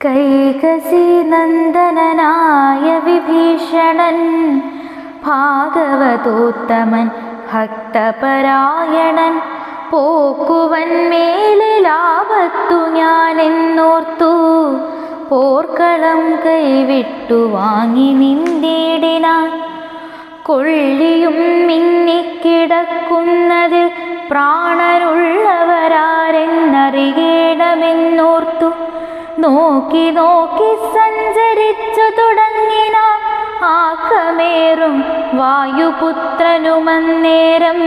കൈകസി നന്ദനനായ വിഭീഷണൻ ഭാഗവതോത്തമൻ ഭക്തപരായണൻ പോക്കുവൻ മേലെ ലാഭത്തു ഞാൻ എന്നോർത്തു പോർക്കളം കൈവിട്ടു വാങ്ങി നിന്തിടിന കൊള്ളിയും മിന്നിക്കിടക്കുന്നതിൽ പ്രാണനുള്ളവരാരെന്നറിയണമെന്നോർത്തു. നോക്കി നോക്കി സഞ്ചരിച്ചു തുടങ്ങിന. ആക്കമേറും വായുപുത്രനുമന്നേരം.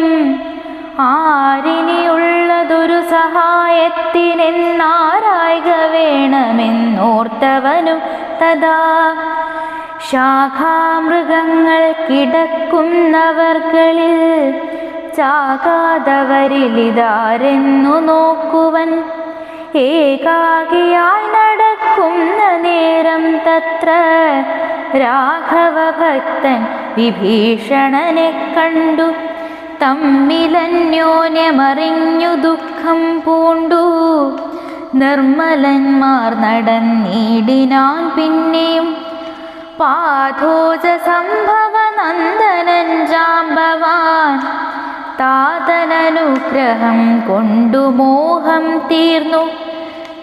ആരിനിയുള്ളതൊരു സഹായത്തിനെന്നാരായിക വേണമെന്നോർത്തവനും തഥാ. ശാഖാമൃഗങ്ങൾ കിടക്കുന്നവർകളിൽ ചാകാതവരിലിതാരെന്നു നോക്കുവൻ. ഏകാകിയായി നടക്കുന്ന നേരം തത്ര രാഘവ ഭക്തൻ വിഭീഷണനെ കണ്ടു. തമ്മിലന്യോന്യമറിഞ്ഞു ദുഃഖം പൂണ്ടു. നിർമ്മലന്മാർ നടന്നിടിനാൻ പിന്നെയും പാഥോജ സംഭവ നന്ദനൻ ജാമ്പവാൻ താതനനുഗ്രഹം കൊണ്ടു മോഹം തീർന്നു.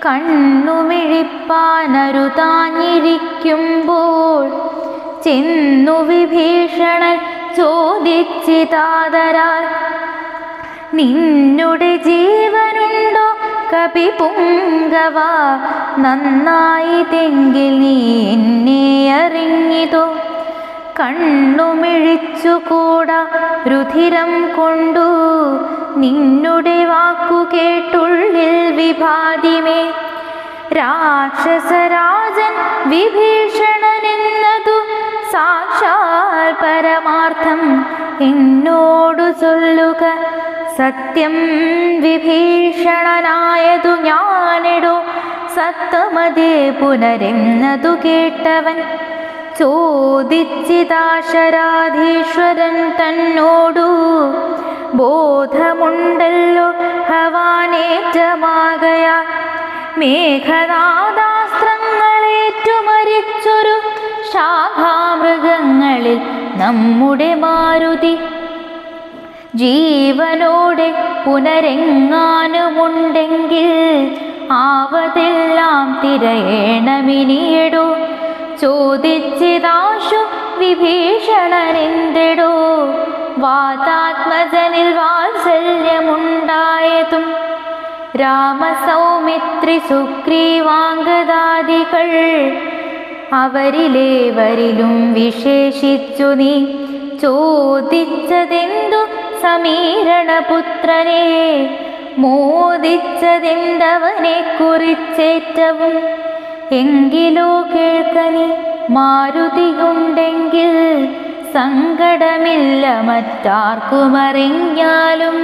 കണ്ണുമിഴിപ്പാനരുതാഞ്ഞിരിക്കുമ്പോൾ ചെന്നു വിഭീഷണൻ ചോദിച്ചിതാതരാൽ നിന്നുടെ ജീവനുണ്ടോ കപി പുങ്കവ? നന്നായി തെങ്കിൽ നീ എന്നെ അറിഞ്ഞിതോ? കണ്ണുമിഴിച്ചുകൂടാ രുധിരം കൊണ്ടു. നിന്നുടെ വാക്കു കേട്ടുള്ളിൽ വിഭാതിമേ. രാക്ഷസരാജൻ വിഭീഷണനെന്നതു സാക്ഷാൽ പരമാർത്ഥം. എന്നോടു ചൊല്ലുക സത്യം വിഭീഷണനായതു ഞാനിടോ. സത്തമതേ പുനരെന്നതു കേട്ടവൻ ചോദിച്ചിതാശരാധീശ്വരൻ തന്നോടു ബോധമുണ്ടല്ലോ ഭവാനേറ്റമാകയ. മേഘനാദാസ്ത്രങ്ങളേറ്റുമരിച്ചൊരു ശാഖാമൃഗങ്ങളിൽ നമ്മുടെ മാരുതി. ജീവനോടെ പുനരെങ്ങാനുമുണ്ടെങ്കിൽ ആവതെല്ലാം തിരയേണമിനിയടോ. ചോദിച്ചിതാശു വിഭീഷണനെന്തിടോ? വാതാത്മജനിൽ വാത്സല്യമുണ്ടായതും രാമസൗമിത്രി സുഗ്രീവാംഗദാദികൾ അവരിലേവരിലും വിശേഷിച്ചു നീ ചോദിച്ചതെന്തു സമീരണപുത്രനെ? മോദിച്ചതെന്തവനെ കുറിച്ചേറ്റവും എങ്കിലോ കേൾക്കനി മാരുതിയുണ്ടെങ്കിൽ സങ്കടമില്ല മറ്റാർക്കുമറിഞ്ഞാലും.